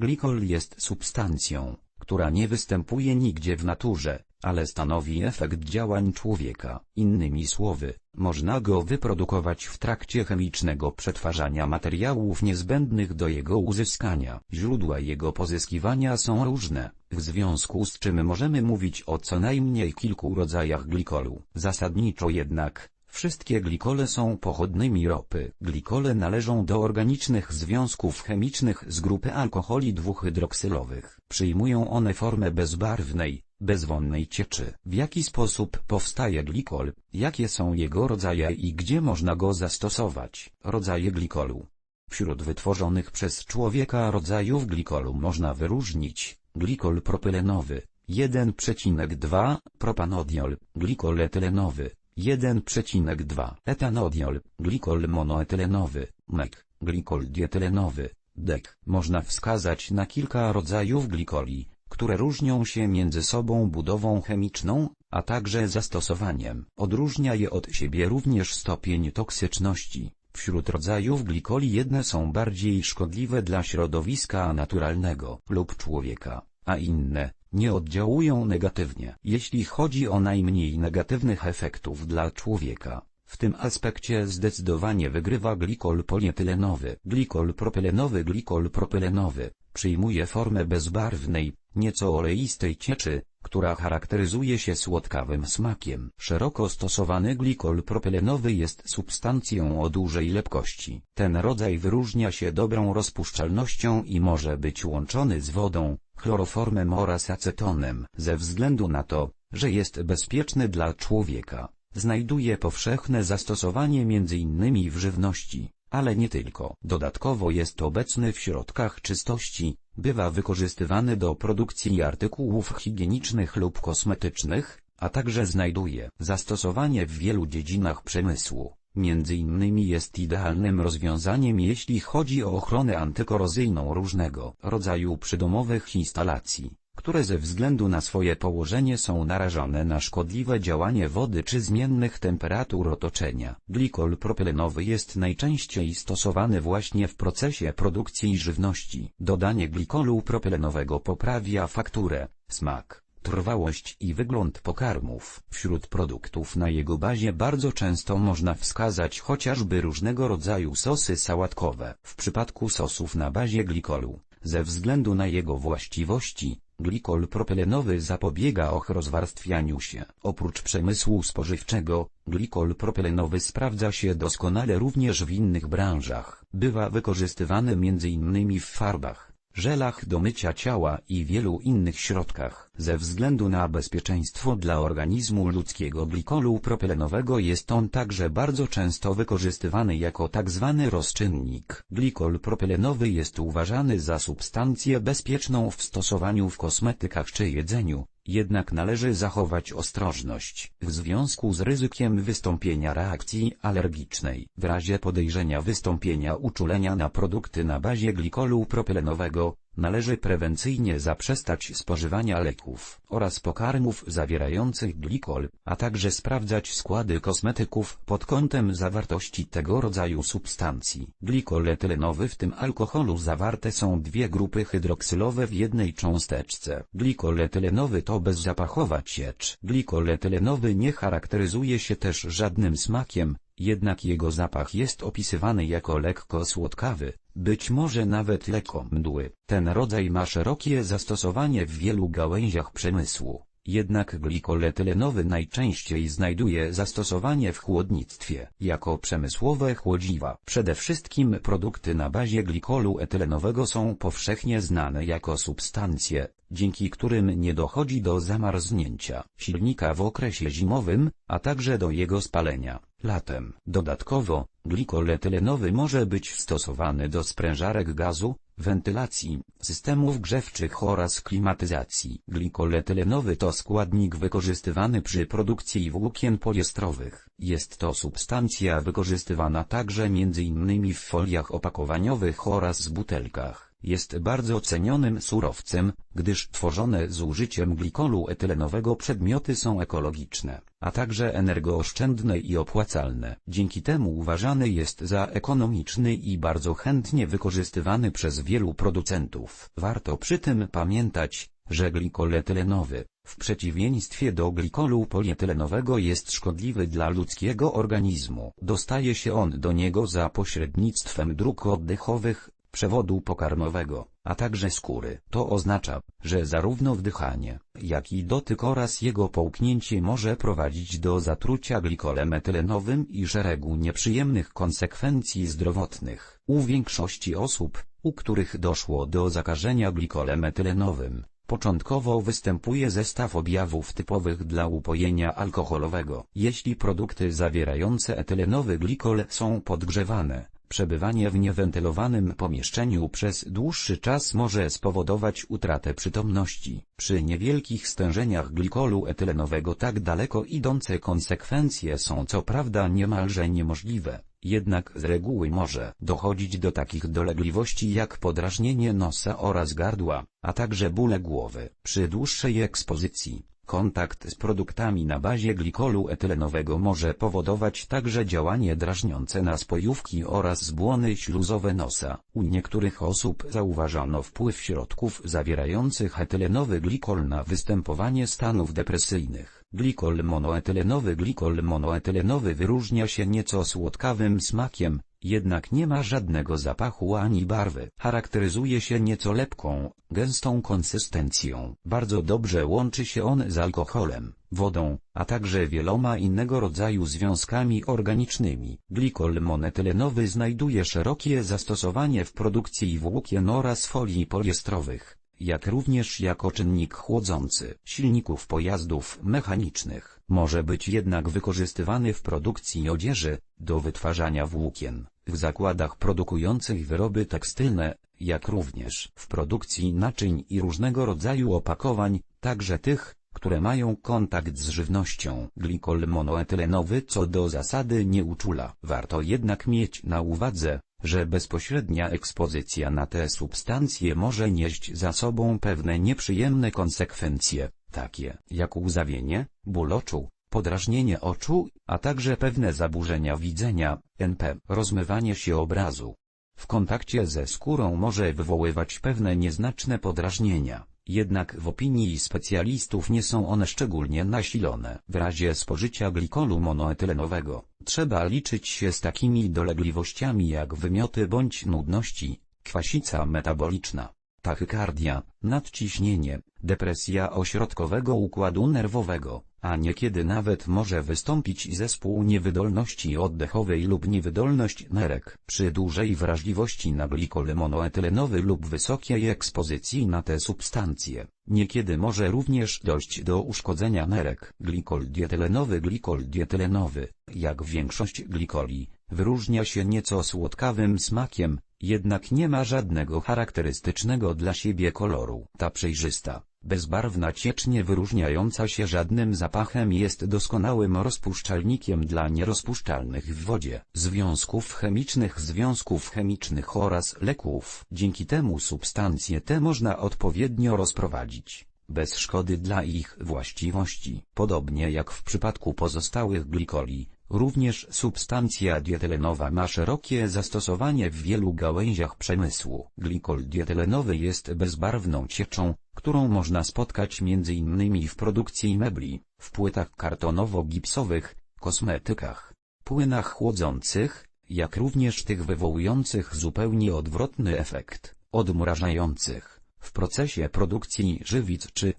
Glikol jest substancją, która nie występuje nigdzie w naturze, ale stanowi efekt działań człowieka. Innymi słowy, można go wyprodukować w trakcie chemicznego przetwarzania materiałów niezbędnych do jego uzyskania. Źródła jego pozyskiwania są różne, w związku z czym możemy mówić o co najmniej kilku rodzajach glikolu. Zasadniczo jednak, Wszystkie glikole są pochodnymi ropy. Glikole należą do organicznych związków chemicznych z grupy alkoholi dwuhydroksylowych. Przyjmują one formę bezbarwnej, bezwonnej cieczy. W jaki sposób powstaje glikol, jakie są jego rodzaje i gdzie można go zastosować? Rodzaje glikolu. Wśród wytworzonych przez człowieka rodzajów glikolu można wyróżnić glikol propylenowy 1,2 propanodiol, glikol etylenowy 1,2 etanodiol, glikol monoetylenowy, MEK, glikol dietylenowy, DEK. Można wskazać na kilka rodzajów glikoli, które różnią się między sobą budową chemiczną, a także zastosowaniem. Odróżnia je od siebie również stopień toksyczności. Wśród rodzajów glikoli jedne są bardziej szkodliwe dla środowiska naturalnego lub człowieka, a inne, nie oddziałują negatywnie. Jeśli chodzi o najmniej negatywnych efektów dla człowieka, w tym aspekcie zdecydowanie wygrywa glikol polietylenowy. Glikol propylenowy Glikol propylenowy przyjmuje formę bezbarwnej, nieco oleistej cieczy, która charakteryzuje się słodkawym smakiem. Szeroko stosowany glikol propylenowy jest substancją o dużej lepkości. Ten rodzaj wyróżnia się dobrą rozpuszczalnością i może być łączony z wodą, chloroformem oraz acetonem. Ze względu na to, że jest bezpieczny dla człowieka, znajduje powszechne zastosowanie m.in. w żywności, ale nie tylko. Dodatkowo jest obecny w środkach czystości, bywa wykorzystywany do produkcji artykułów higienicznych lub kosmetycznych, a także znajduje zastosowanie w wielu dziedzinach przemysłu. Między innymi jest idealnym rozwiązaniem jeśli chodzi o ochronę antykorozyjną różnego rodzaju przydomowych instalacji, które ze względu na swoje położenie są narażone na szkodliwe działanie wody czy zmiennych temperatur otoczenia. Glikol propylenowy jest najczęściej stosowany właśnie w procesie produkcji żywności. Dodanie glikolu propylenowego poprawia fakturę, smak, trwałość i wygląd pokarmów. Wśród produktów na jego bazie bardzo często można wskazać chociażby różnego rodzaju sosy sałatkowe. W przypadku sosów na bazie glikolu, ze względu na jego właściwości, glikol propylenowy zapobiega och rozwarstwianiu się. Oprócz przemysłu spożywczego, glikol propylenowy sprawdza się doskonale również w innych branżach. Bywa wykorzystywany m.in. w farbach, żelach do mycia ciała i wielu innych środkach. Ze względu na bezpieczeństwo dla organizmu ludzkiego glikolu propylenowego jest on także bardzo często wykorzystywany jako tzw. Tak rozczynnik. Glikol propylenowy jest uważany za substancję bezpieczną w stosowaniu w kosmetykach czy jedzeniu, jednak należy zachować ostrożność w związku z ryzykiem wystąpienia reakcji alergicznej. W razie podejrzenia wystąpienia uczulenia na produkty na bazie glikolu propylenowego, Należy prewencyjnie zaprzestać spożywania leków oraz pokarmów zawierających glikol, a także sprawdzać składy kosmetyków pod kątem zawartości tego rodzaju substancji. Glikol etylenowy w tym alkoholu zawarte są dwie grupy hydroksylowe w jednej cząsteczce. Glikol etylenowy to bezzapachowa ciecz. Glikol etylenowy nie charakteryzuje się też żadnym smakiem, jednak jego zapach jest opisywany jako lekko słodkawy, być może nawet lekko mdły. Ten rodzaj ma szerokie zastosowanie w wielu gałęziach przemysłu. Jednak glikol etylenowy najczęściej znajduje zastosowanie w chłodnictwie, jako przemysłowe chłodziwa. Przede wszystkim produkty na bazie glikolu etylenowego są powszechnie znane jako substancje, dzięki którym nie dochodzi do zamarznięcia silnika w okresie zimowym, a także do jego spalenia latem. Dodatkowo, glikol etylenowy może być stosowany do sprężarek gazu, wentylacji, systemów grzewczych oraz klimatyzacji. Glikol etylenowy to składnik wykorzystywany przy produkcji włókien poliestrowych. Jest to substancja wykorzystywana także m.in. w foliach opakowaniowych oraz butelkach. Jest bardzo cenionym surowcem, gdyż tworzone z użyciem glikolu etylenowego przedmioty są ekologiczne, a także energooszczędne i opłacalne. Dzięki temu uważany jest za ekonomiczny i bardzo chętnie wykorzystywany przez wielu producentów. Warto przy tym pamiętać, że glikol etylenowy, w przeciwieństwie do glikolu polietylenowego jest szkodliwy dla ludzkiego organizmu. Dostaje się on do niego za pośrednictwem dróg oddechowych, przewodu pokarmowego, a także skóry. To oznacza, że zarówno wdychanie, jak i dotyk oraz jego połknięcie może prowadzić do zatrucia glikolem etylenowym i szeregu nieprzyjemnych konsekwencji zdrowotnych. U większości osób, u których doszło do zakażenia glikolem etylenowym, Początkowo występuje zestaw objawów typowych dla upojenia alkoholowego. Jeśli produkty zawierające etylenowy glikol są podgrzewane, przebywanie w niewentylowanym pomieszczeniu przez dłuższy czas może spowodować utratę przytomności. Przy niewielkich stężeniach glikolu etylenowego tak daleko idące konsekwencje są co prawda niemalże niemożliwe. Jednak z reguły może dochodzić do takich dolegliwości jak podrażnienie nosa oraz gardła, a także bóle głowy. Przy dłuższej ekspozycji, kontakt z produktami na bazie glikolu etylenowego może powodować także działanie drażniące na spojówki oraz zbłony śluzowe nosa. U niektórych osób zauważono wpływ środków zawierających etylenowy glikol na występowanie stanów depresyjnych. Glikol monoetylenowy Glikol monoetylenowy wyróżnia się nieco słodkawym smakiem, jednak nie ma żadnego zapachu ani barwy. Charakteryzuje się nieco lepką, gęstą konsystencją. Bardzo dobrze łączy się on z alkoholem, wodą, a także wieloma innego rodzaju związkami organicznymi. Glikol monetylenowy znajduje szerokie zastosowanie w produkcji włókien oraz folii poliestrowych jak również jako czynnik chłodzący silników pojazdów mechanicznych. Może być jednak wykorzystywany w produkcji odzieży, do wytwarzania włókien, w zakładach produkujących wyroby tekstylne, jak również w produkcji naczyń i różnego rodzaju opakowań, także tych, które mają kontakt z żywnością. Glikol monoetylenowy co do zasady nie uczula. Warto jednak mieć na uwadze, że bezpośrednia ekspozycja na te substancje może nieść za sobą pewne nieprzyjemne konsekwencje, takie jak łzawienie, ból oczu, podrażnienie oczu, a także pewne zaburzenia widzenia, NP, rozmywanie się obrazu. W kontakcie ze skórą może wywoływać pewne nieznaczne podrażnienia jednak w opinii specjalistów nie są one szczególnie nasilone. W razie spożycia glikolu monoetylenowego, trzeba liczyć się z takimi dolegliwościami jak wymioty bądź nudności, kwasica metaboliczna, tachykardia, nadciśnienie, depresja ośrodkowego układu nerwowego, a niekiedy nawet może wystąpić zespół niewydolności oddechowej lub niewydolność nerek. Przy dużej wrażliwości na glikol monoetylenowy lub wysokiej ekspozycji na te substancje, niekiedy może również dojść do uszkodzenia nerek. Glikol dietylenowy Glikol dietylenowy, jak większość glikoli, wyróżnia się nieco słodkawym smakiem, jednak nie ma żadnego charakterystycznego dla siebie koloru. Ta przejrzysta, Bezbarwna ciecz nie wyróżniająca się żadnym zapachem jest doskonałym rozpuszczalnikiem dla nierozpuszczalnych w wodzie związków chemicznych związków chemicznych oraz leków. Dzięki temu substancje te można odpowiednio rozprowadzić, bez szkody dla ich właściwości. Podobnie jak w przypadku pozostałych glikoli, Również substancja dietylenowa ma szerokie zastosowanie w wielu gałęziach przemysłu. Glikol dietylenowy jest bezbarwną cieczą, którą można spotkać m.in. w produkcji mebli, w płytach kartonowo-gipsowych, kosmetykach, płynach chłodzących, jak również tych wywołujących zupełnie odwrotny efekt, odmrażających, w procesie produkcji żywic czy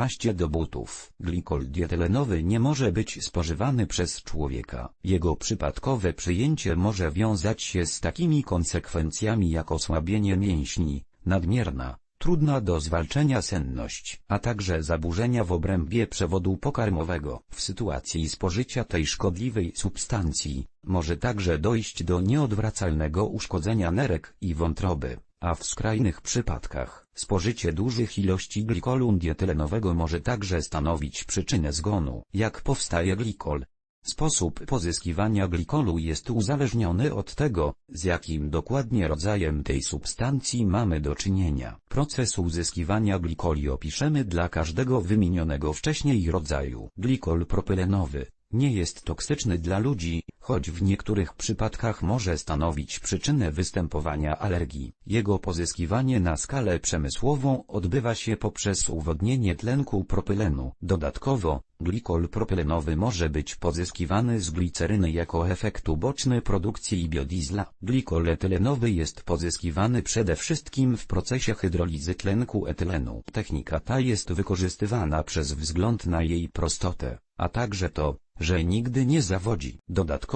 paście do butów. Glikol dietylenowy nie może być spożywany przez człowieka. Jego przypadkowe przyjęcie może wiązać się z takimi konsekwencjami jak osłabienie mięśni, nadmierna, trudna do zwalczenia senność, a także zaburzenia w obrębie przewodu pokarmowego. W sytuacji spożycia tej szkodliwej substancji, może także dojść do nieodwracalnego uszkodzenia nerek i wątroby a w skrajnych przypadkach, spożycie dużych ilości glikolu dietylenowego może także stanowić przyczynę zgonu. Jak powstaje glikol? Sposób pozyskiwania glikolu jest uzależniony od tego, z jakim dokładnie rodzajem tej substancji mamy do czynienia. Proces uzyskiwania glikoli opiszemy dla każdego wymienionego wcześniej rodzaju. Glikol propylenowy nie jest toksyczny dla ludzi, choć w niektórych przypadkach może stanowić przyczynę występowania alergii. Jego pozyskiwanie na skalę przemysłową odbywa się poprzez uwodnienie tlenku propylenu. Dodatkowo, glikol propylenowy może być pozyskiwany z gliceryny jako efekt uboczny produkcji biodiesla. Glikol etylenowy jest pozyskiwany przede wszystkim w procesie hydrolizy tlenku etylenu. Technika ta jest wykorzystywana przez wzgląd na jej prostotę, a także to, że nigdy nie zawodzi. Dodatkowo,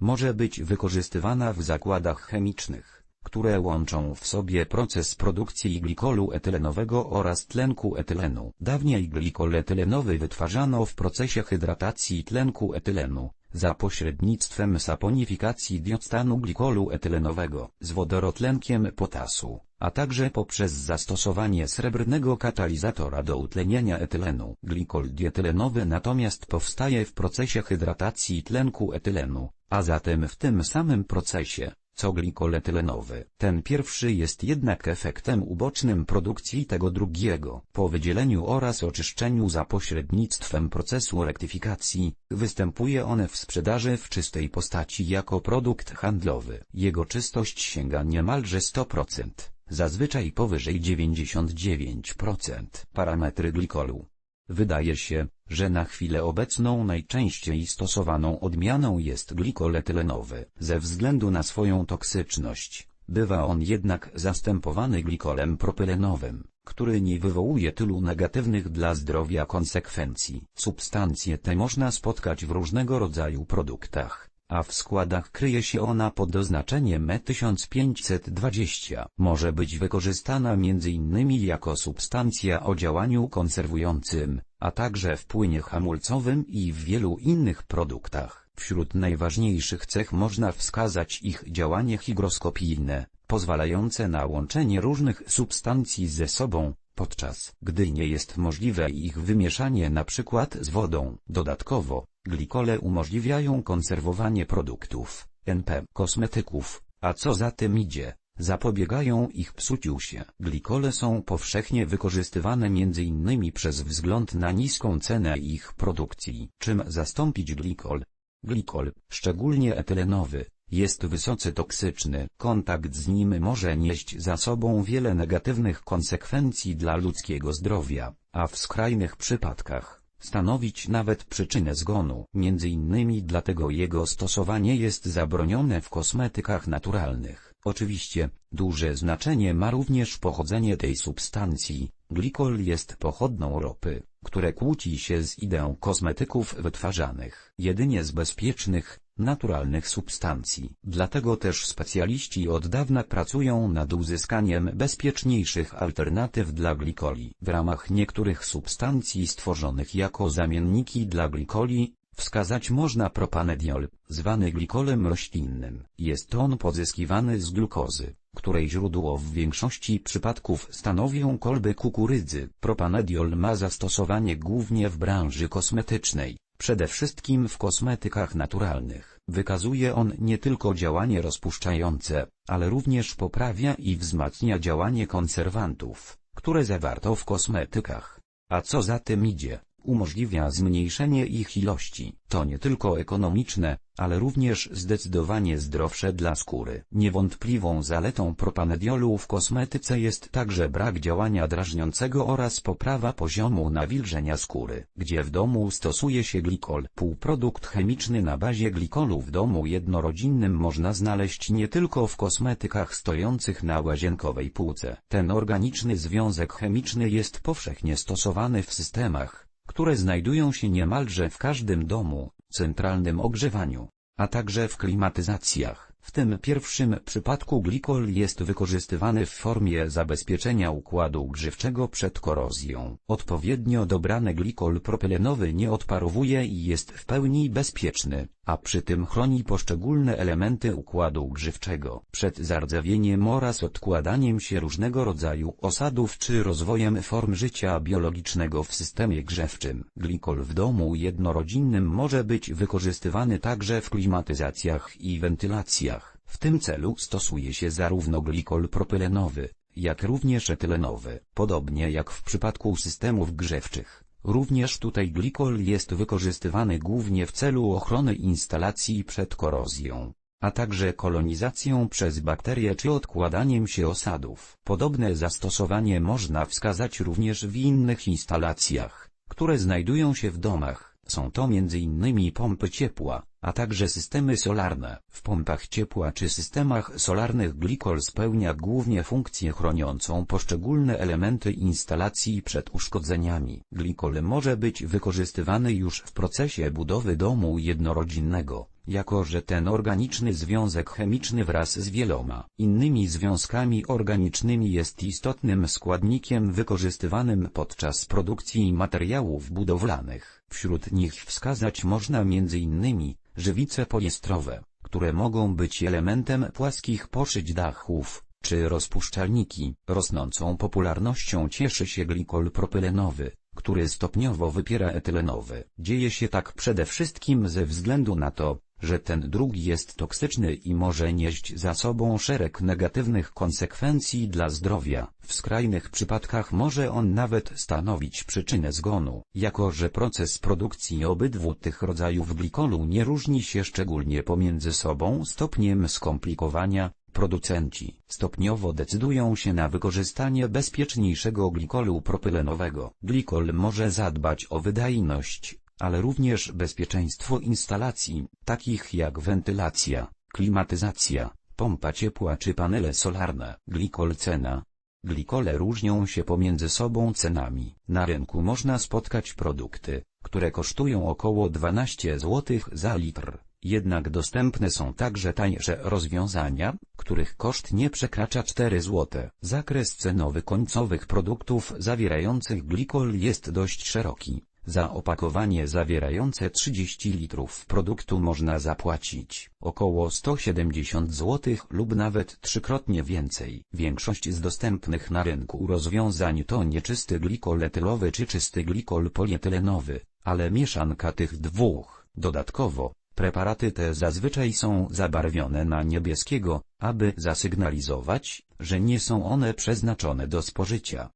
może być wykorzystywana w zakładach chemicznych, które łączą w sobie proces produkcji glikolu etylenowego oraz tlenku etylenu. Dawniej glikol etylenowy wytwarzano w procesie hydratacji tlenku etylenu, za pośrednictwem saponifikacji dioctanu glikolu etylenowego z wodorotlenkiem potasu, a także poprzez zastosowanie srebrnego katalizatora do utleniania etylenu. Glikol dietylenowy natomiast powstaje w procesie hydratacji tlenku etylenu, a zatem w tym samym procesie, co glikol etylenowy. Ten pierwszy jest jednak efektem ubocznym produkcji tego drugiego. Po wydzieleniu oraz oczyszczeniu za pośrednictwem procesu rektyfikacji, występuje on w sprzedaży w czystej postaci jako produkt handlowy. Jego czystość sięga niemalże 100%, zazwyczaj powyżej 99%. Parametry glikolu Wydaje się, że na chwilę obecną najczęściej stosowaną odmianą jest glikol etylenowy. Ze względu na swoją toksyczność, bywa on jednak zastępowany glikolem propylenowym, który nie wywołuje tylu negatywnych dla zdrowia konsekwencji. Substancje te można spotkać w różnego rodzaju produktach, a w składach kryje się ona pod oznaczeniem E1520. Może być wykorzystana m.in. jako substancja o działaniu konserwującym, a także w płynie hamulcowym i w wielu innych produktach. Wśród najważniejszych cech można wskazać ich działanie hygroskopijne, pozwalające na łączenie różnych substancji ze sobą, podczas gdy nie jest możliwe ich wymieszanie np. z wodą. Dodatkowo, glikole umożliwiają konserwowanie produktów, NP, kosmetyków, a co za tym idzie, zapobiegają ich psuciu się. Glikole są powszechnie wykorzystywane m.in. przez wzgląd na niską cenę ich produkcji. Czym zastąpić glikol? Glikol, szczególnie etylenowy, jest wysoce toksyczny. Kontakt z nim może nieść za sobą wiele negatywnych konsekwencji dla ludzkiego zdrowia, a w skrajnych przypadkach stanowić nawet przyczynę zgonu. Między innymi dlatego jego stosowanie jest zabronione w kosmetykach naturalnych. Oczywiście, duże znaczenie ma również pochodzenie tej substancji. Glikol jest pochodną ropy, które kłóci się z ideą kosmetyków wytwarzanych jedynie z bezpiecznych, naturalnych substancji. Dlatego też specjaliści od dawna pracują nad uzyskaniem bezpieczniejszych alternatyw dla glikoli. W ramach niektórych substancji stworzonych jako zamienniki dla glikoli, wskazać można propanediol, zwany glikolem roślinnym. Jest on pozyskiwany z glukozy, której źródło w większości przypadków stanowią kolby kukurydzy. Propanediol ma zastosowanie głównie w branży kosmetycznej, Przede wszystkim w kosmetykach naturalnych. Wykazuje on nie tylko działanie rozpuszczające, ale również poprawia i wzmacnia działanie konserwantów, które zawarto w kosmetykach. A co za tym idzie, umożliwia zmniejszenie ich ilości. To nie tylko ekonomiczne, ale również zdecydowanie zdrowsze dla skóry. Niewątpliwą zaletą propanediolu w kosmetyce jest także brak działania drażniącego oraz poprawa poziomu nawilżenia skóry. Gdzie w domu stosuje się glikol, półprodukt chemiczny na bazie glikolu w domu jednorodzinnym można znaleźć nie tylko w kosmetykach stojących na łazienkowej półce. Ten organiczny związek chemiczny jest powszechnie stosowany w systemach, które znajdują się niemalże w każdym domu, centralnym ogrzewaniu, a także w klimatyzacjach. W tym pierwszym przypadku glikol jest wykorzystywany w formie zabezpieczenia układu grzewczego przed korozją. Odpowiednio dobrany glikol propylenowy nie odparowuje i jest w pełni bezpieczny, a przy tym chroni poszczególne elementy układu grzewczego przed zardzewieniem oraz odkładaniem się różnego rodzaju osadów czy rozwojem form życia biologicznego w systemie grzewczym. Glikol w domu jednorodzinnym może być wykorzystywany także w klimatyzacjach i wentylacjach. W tym celu stosuje się zarówno glikol propylenowy, jak również etylenowy. Podobnie jak w przypadku systemów grzewczych, również tutaj glikol jest wykorzystywany głównie w celu ochrony instalacji przed korozją, a także kolonizacją przez bakterie czy odkładaniem się osadów. Podobne zastosowanie można wskazać również w innych instalacjach, które znajdują się w domach. Są to m.in. pompy ciepła, a także systemy solarne. W pompach ciepła czy systemach solarnych glikol spełnia głównie funkcję chroniącą poszczególne elementy instalacji przed uszkodzeniami. Glikol może być wykorzystywany już w procesie budowy domu jednorodzinnego, jako że ten organiczny związek chemiczny wraz z wieloma innymi związkami organicznymi jest istotnym składnikiem wykorzystywanym podczas produkcji materiałów budowlanych. Wśród nich wskazać można m.in. żywice poliestrowe, które mogą być elementem płaskich poszyć dachów, czy rozpuszczalniki. Rosnącą popularnością cieszy się glikol propylenowy, który stopniowo wypiera etylenowy. Dzieje się tak przede wszystkim ze względu na to, że ten drugi jest toksyczny i może nieść za sobą szereg negatywnych konsekwencji dla zdrowia. W skrajnych przypadkach może on nawet stanowić przyczynę zgonu. Jako że proces produkcji obydwu tych rodzajów glikolu nie różni się szczególnie pomiędzy sobą stopniem skomplikowania, producenci stopniowo decydują się na wykorzystanie bezpieczniejszego glikolu propylenowego. Glikol może zadbać o wydajność, ale również bezpieczeństwo instalacji, takich jak wentylacja, klimatyzacja, pompa ciepła czy panele solarne. Glikol cena. Glikole różnią się pomiędzy sobą cenami. Na rynku można spotkać produkty, które kosztują około 12 zł za litr. Jednak dostępne są także tańsze rozwiązania, których koszt nie przekracza 4 zł. Zakres cenowy końcowych produktów zawierających glikol jest dość szeroki. Za opakowanie zawierające 30 litrów produktu można zapłacić około 170 zł lub nawet trzykrotnie więcej. Większość z dostępnych na rynku rozwiązań to nieczysty glikol etylowy czy czysty glikol polietylenowy, ale mieszanka tych dwóch. Dodatkowo, preparaty te zazwyczaj są zabarwione na niebieskiego, aby zasygnalizować, że nie są one przeznaczone do spożycia.